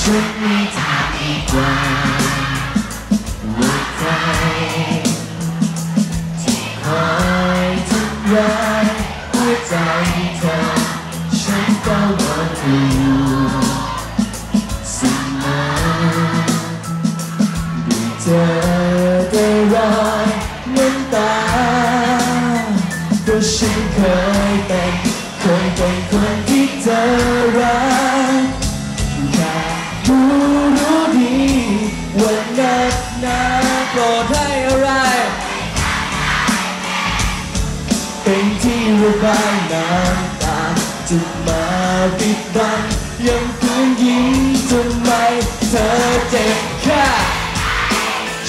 ฉันไม่ถามอีกว่าหัวใจที่คอยทำร้ายหัวใจเธอฉันก็วนอยู่เสมอด้วเธอได้รอยน้ำตาก็ฉันเคยเป็นเคยเป็น เป็นที่ระบายน้ำตาจะมาปิดบังยังคืนยิ้มทำไมเธอเจ็บแค่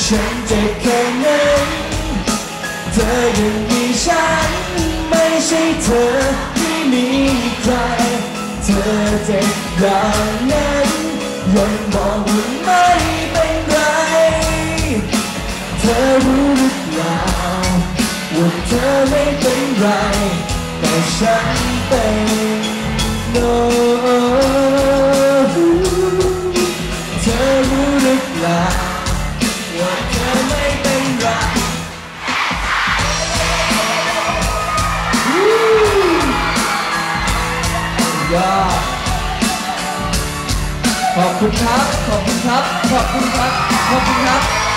ฉันเจ็บแค่นั้นเธอยังมีฉัน ไม่ใช่เธอที่มีใคร เธอเจ็บอย่างนั้นยังบอกว่าไม่เป็นไร เธอรู้หรือเปล่า ธอไม่เป็นไร แต่ฉันเป็นโนเธอรู้หรือเปล่าว่าเธอไม่เป็นไรยอดขอบคุณครับ ขอบคุณครับ ขอบคุณครับ ขอบคุณครับ